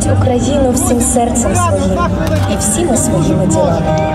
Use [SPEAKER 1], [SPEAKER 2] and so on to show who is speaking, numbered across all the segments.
[SPEAKER 1] Україну всім серцем своїм і всіма своїми ділами.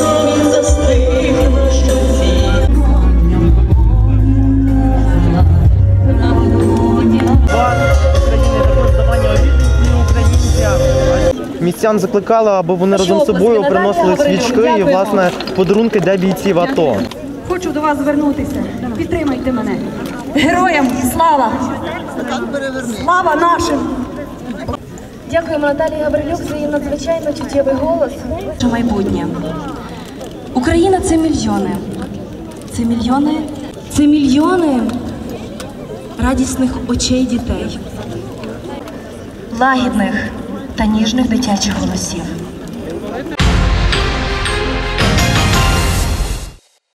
[SPEAKER 2] Містян закликали, аби вони разом з собою приносили свічки і
[SPEAKER 3] Дякуємо.
[SPEAKER 2] власне подарунки для бійців АТО.
[SPEAKER 3] Хочу до вас звернутися. Підтримайте мене. Героям слава! Слава нашим!
[SPEAKER 1] Дякуємо Наталії Гаврилюк за її надзвичайно чуттєвий голос.
[SPEAKER 4] наше майбутнє. Україна це мільйони. Це мільйони, це мільйони радісних очей дітей, лагідних та ніжних дитячих голосів.